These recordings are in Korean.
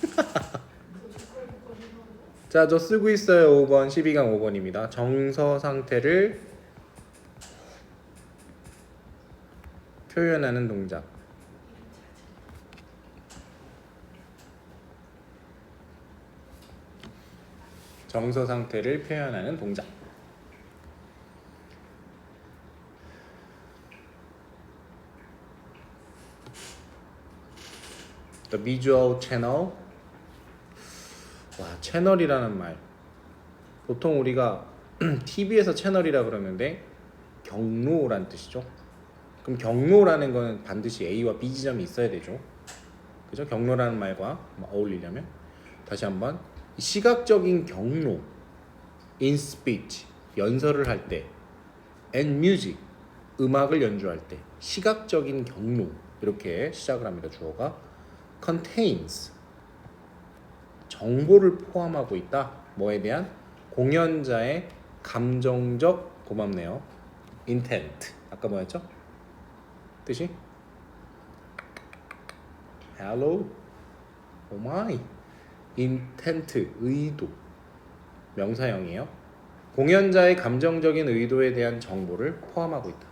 자, 저 쓰고 있어요. 5번 12강 5번입니다. 정서 상태를 표현하는 동작. 정서 상태를 표현하는 동작. The visual channel. 와, 채널이라는 말. 보통 우리가 TV에서 채널이라 그러는데 경로란 뜻이죠. 그럼 경로라는 거는 반드시 A와 B 지점이 있어야 되죠. 그죠? 경로라는 말과 어울리려면 다시 한번 이 시각적인 경로 in speech 연설을 할 때 and music 음악을 연주할 때 시각적인 경로 이렇게 시작을 합니다. 주어가 contains 정보를 포함하고 있다. 뭐에 대한 공연자의 감정적 고맙네요. intent 아까 뭐였죠? 뜻이 hello oh my intent 의도 명사형이에요. 공연자의 감정적인 의도에 대한 정보를 포함하고 있다.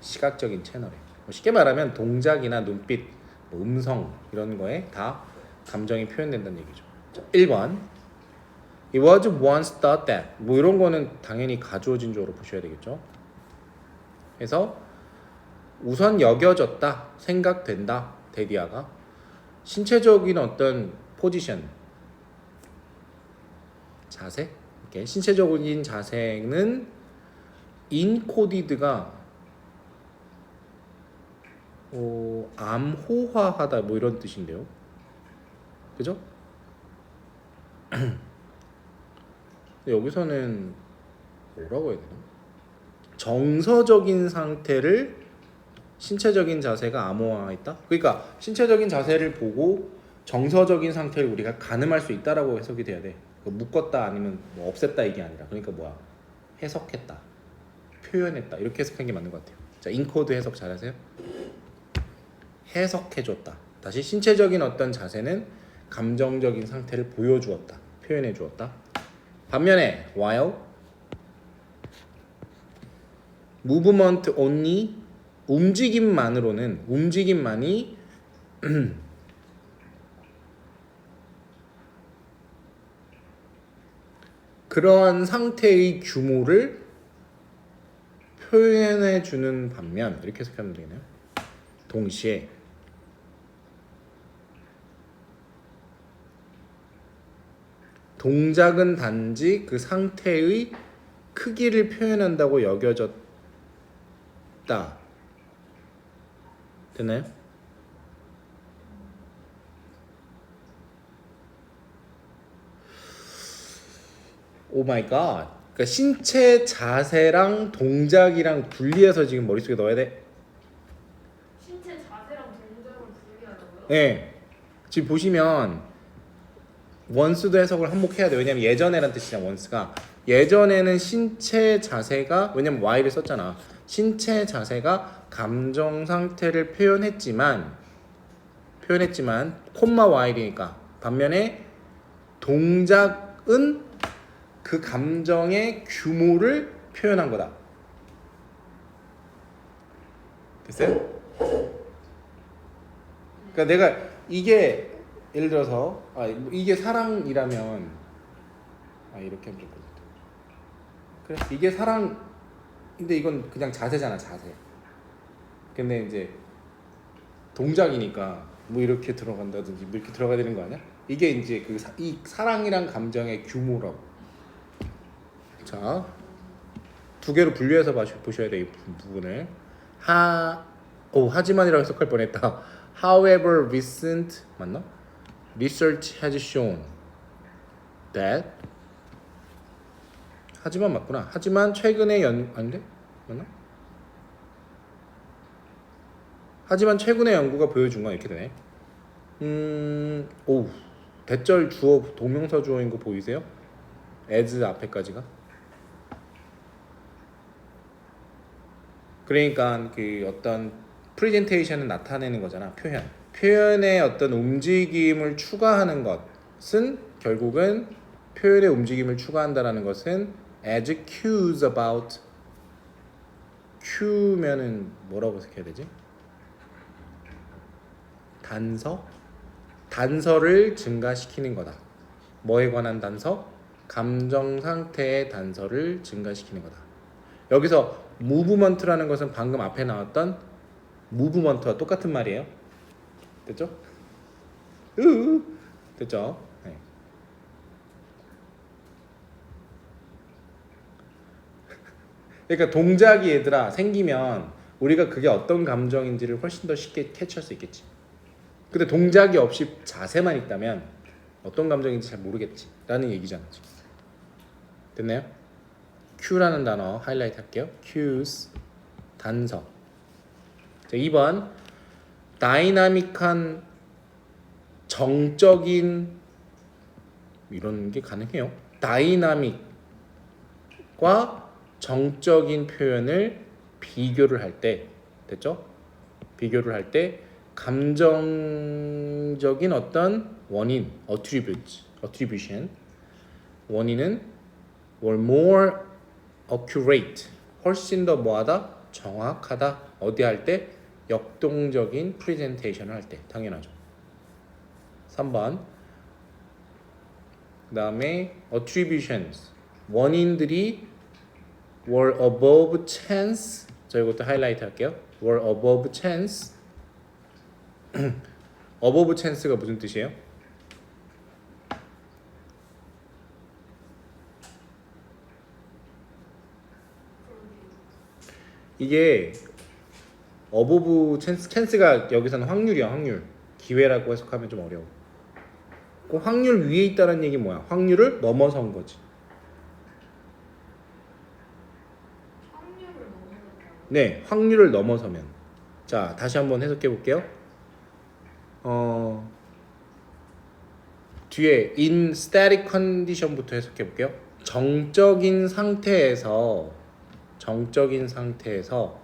시각적인 채널에 뭐 쉽게 말하면 동작이나 눈빛, 뭐 음성 이런 거에 다 감정이 표현된다는 얘기죠. 자, 1번 It was once thought that 뭐 이런 거는 당연히 가주어진 주어로 보셔야 되겠죠. 그래서 우선 여겨졌다, 생각된다, 데디아가 신체적인 어떤 포지션, 자세, 이렇게 신체적인 자세는 인코디드가 어, 암호화하다 뭐 이런 뜻인데요. 그죠? 여기서는 뭐라고 해야 되나? 정서적인 상태를 신체적인 자세가 암호화했다. 그러니까 신체적인 자세를 보고 정서적인 상태를 우리가 가늠할 수 있다라고 해석이 돼야 돼. 그 묶었다 아니면 뭐 없앴다 이게 아니라 그러니까 뭐야 해석했다, 표현했다 이렇게 해석한 게 맞는 것 같아요. 자 인코드 해석 잘하세요? 해석해줬다. 다시 신체적인 어떤 자세는 감정적인 상태를 보여주었다, 표현해주었다. 반면에 while movement only 움직임만으로는 움직임만이 그러한 상태의 규모를 표현해 주는 반면 이렇게 해석하면 되겠네요. 동시에 동작은 단지 그 상태의 크기를 표현한다고 여겨졌다. 되나요? 오 마이 갓. 그러니까 신체 자세랑 동작이랑 분리해서 지금 머릿속에 넣어야 돼. 신체 자세랑 동작을 분리하라고요? 네. 지금 보시면 원스도 해석을 한몫해야 돼. 왜냐면 예전에란 뜻이잖아. 원스가 예전에는 신체 자세가 왜냐면 Y를 썼잖아. 신체 자세가 감정 상태를 표현했지만 표현했지만 콤마 Y이니까 반면에 동작은 그 감정의 규모를 표현한 거다. 됐어요? 그러니까 내가 이게 예를 들어서 아 이게 사랑이라면 아 이렇게 하면 좀 그렇다. 그래 이게 사랑 근데 이건 그냥 자세잖아 자세. 근데 이제 동작이니까 뭐 이렇게 들어간다든지 뭐 이렇게 들어가야 되는 거 아니야? 이게 이제 그 이 사랑이란 감정의 규모라고. 자, 두 개로 분류해서 보셔야 돼 이 부분을. 하, 오 하지만이라고 해석할 뻔했다. However, recent 맞나? Research has shown that 하지만 맞구나. 하지만 최근의 연 아닌데 맞나? 하지만 최근의 연구가 보여준 건 이렇게 되네. 음, 오 대절 주어 동명사 주어인 거 보이세요? as 앞에까지가. 그러니까 그 어떤 프레젠테이션을 나타내는 거잖아. 표현. 표현의 어떤 움직임을 추가하는 것은 결국은 표현의 움직임을 추가한다라는 것은 as cues about cue면은 뭐라고 해석해야 되지? 단서? 단서를 증가시키는 거다. 뭐에 관한 단서? 감정 상태의 단서를 증가시키는 거다. 여기서 무브먼트라는 것은 방금 앞에 나왔던 무브먼트와 똑같은 말이에요. 됐죠? 으 됐죠? 네. 그러니까 동작이 얘들아 생기면 우리가 그게 어떤 감정인지를 훨씬 더 쉽게 캐치할 수 있겠지. 근데 동작이 없이 자세만 있다면 어떤 감정인지 잘 모르겠지. 라는 얘기잖아. 됐나요? Q라는 단어 하이라이트 할게요. cues 단서. 자, 2번 다이나믹한 정적인 이런 게 가능해요. 다이나믹과 정적인 표현을 비교를 할 때 됐죠? 비교를 할 때 감정적인 어떤 원인 attribute attribution 원인은 were more accurate 훨씬 더 뭐하다 정확하다 어디 할 때 역동적인 프레젠테이션을 할 때 당연하죠 3번 그 다음에 attributions 원인들이 were above chance 저 이것도 하이라이트 할게요 were above chance above chance가 무슨 뜻이에요? 이게 어보브 찬스 찬스가 여기서는 확률이야 확률. 기회라고 해석하면 좀 어려워. 그 확률 위에 있다는 얘기 뭐야? 확률을 넘어선 거지. 확률을 넘어섰다고. 네 확률을 넘어서면. 자 다시 한번 해석해 볼게요. 어 뒤에 in static condition부터 해석해 볼게요. 정적인 상태에서 정적인 상태에서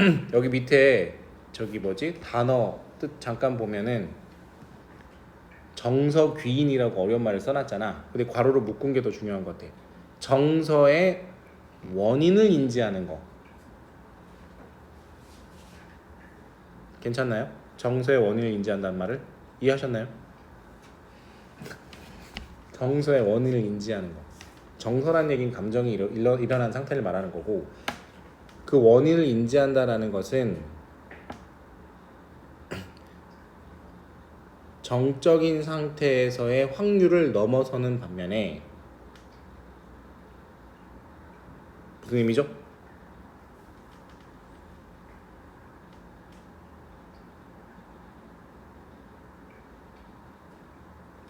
여기 밑에 저기 뭐지 단어 뜻 잠깐 보면은 정서 귀인이라고 어려운 말을 써놨잖아. 근데 괄호로 묶은 게 더 중요한 것 같아. 정서의 원인을 인지하는 거. 괜찮나요? 정서의 원인을 인지한다는 말을 이해하셨나요? 정서의 원인을 인지하는 거. 정서란 얘기는 감정이 일어, 일어, 일어난 상태를 말하는 거고 그 원인을 인지한다라는 것은 정적인 상태에서의 확률을 넘어서는 반면에 무슨 의미죠?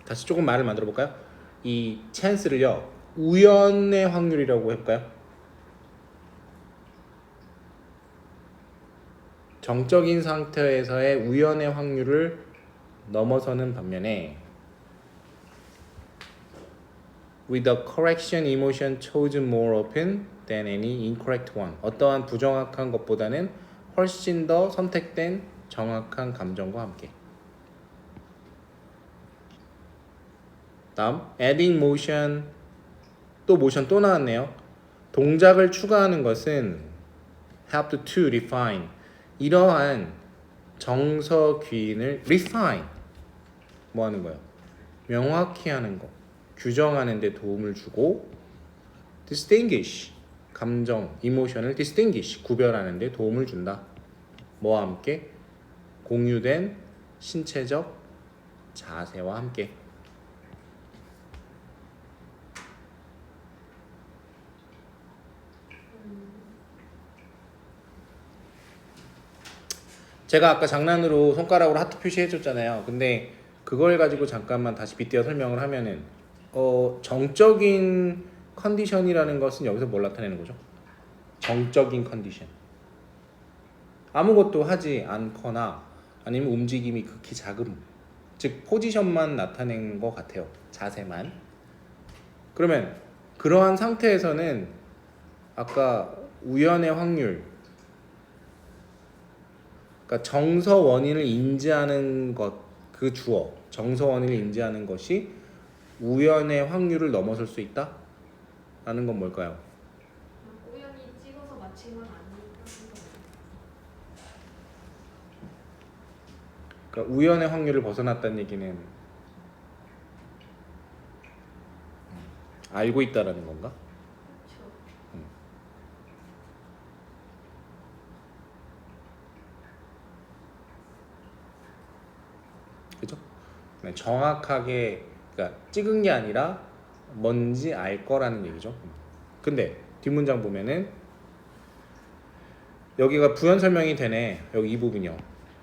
다시 조금 말을 만들어 볼까요? 이 찬스를요 우연의 확률이라고 해볼까요? 정적인 상태에서의 우연의 확률을 넘어서는 반면에 with a correction emotion chosen more often than any incorrect one 어떠한 부정확한 것보다는 훨씬 더 선택된 정확한 감정과 함께 다음 adding motion 또 모션 또 나왔네요 동작을 추가하는 것은 help to refine 이러한 정서 귀인을 refine. 뭐 하는 거예요? 명확히 하는 거. 규정하는 데 도움을 주고 distinguish. 감정, 이모션을 distinguish. 구별하는 데 도움을 준다. 뭐와 함께? 공유된 신체적 자세와 함께 제가 아까 장난으로 손가락으로 하트 표시해 줬잖아요. 근데 그걸 가지고 잠깐만 다시 빗대어 설명을 하면은 어, 정적인 컨디션이라는 것은 여기서 뭘 나타내는 거죠? 정적인 컨디션. 아무것도 하지 않거나 아니면 움직임이 극히 작음. 즉 포지션만 나타낸 것 같아요. 자세만. 그러면 그러한 상태에서는 아까 우연의 확률 그러니까 정서 원인을 인지하는 것 그 주어 정서 원인을 인지하는 것이 우연의 확률을 넘어설 수 있다? 라는 건 뭘까요? 우연히 찍어서 맞힌 건 그러니까 우연의 확률을 벗어났다는 얘기는 알고 있다라는 건가? 그렇죠. 그죠? 네, 정확하게 그러니까 찍은 게 아니라 뭔지 알 거라는 얘기죠. 근데 뒷문장 보면은 여기가 부연 설명이 되네. 여기 이 부분이요.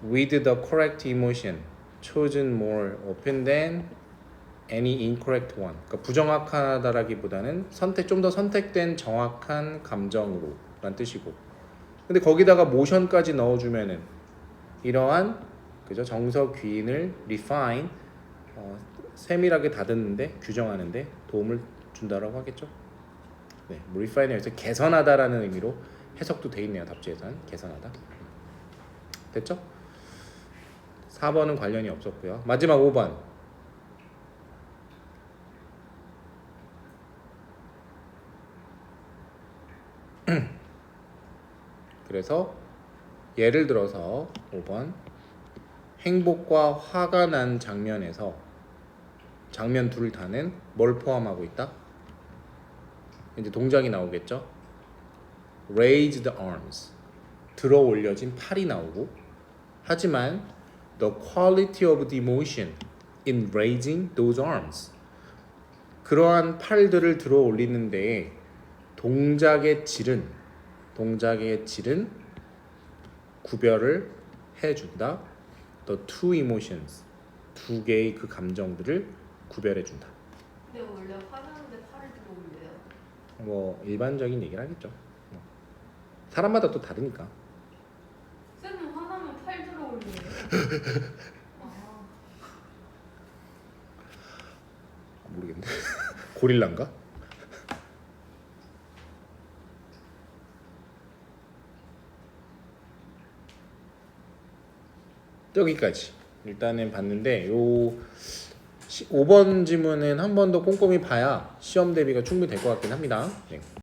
With the correct emotion chosen more often than any incorrect one. 그러니까 부정확하다라기보다는 선택 좀 더 선택된 정확한 감정으로란 뜻이고. 근데 거기다가 모션까지 넣어주면은 이러한 그죠 정서 귀인을 refine 어, 세밀하게 다듬는데 규정하는데 도움을 준다라고 하겠죠. 네, 뭐 refine에서 개선하다라는 의미로 해석도 돼 있네요 답지에서는 개선하다. 됐죠? 4번은 관련이 없었고요. 마지막 5번. 그래서 예를 들어서 5번 행복과 화가 난 장면에서 장면 둘 다는 뭘 포함하고 있다? 이제 동작이 나오겠죠. Raise the arms. 들어 올려진 팔이 나오고 하지만 the quality of the emotion in raising those arms. 그러한 팔들을 들어 올리는데 동작의 질은 동작의 질은 구별을 해준다. The two emotions 두 개의 그 감정들을 구별해 준다. 근데 원래 화나는데 팔을 들어 올려요. 뭐 일반적인 얘기를 하겠죠. 뭐. 사람마다 또 다르니까. 쌤은 화나면 팔 들어 올려요. 아, 모르겠네. 고릴라인가? 여기까지 일단은 봤는데 요 5번 지문은 한 번 더 꼼꼼히 봐야 시험 대비가 충분히 될 것 같긴 합니다. 네.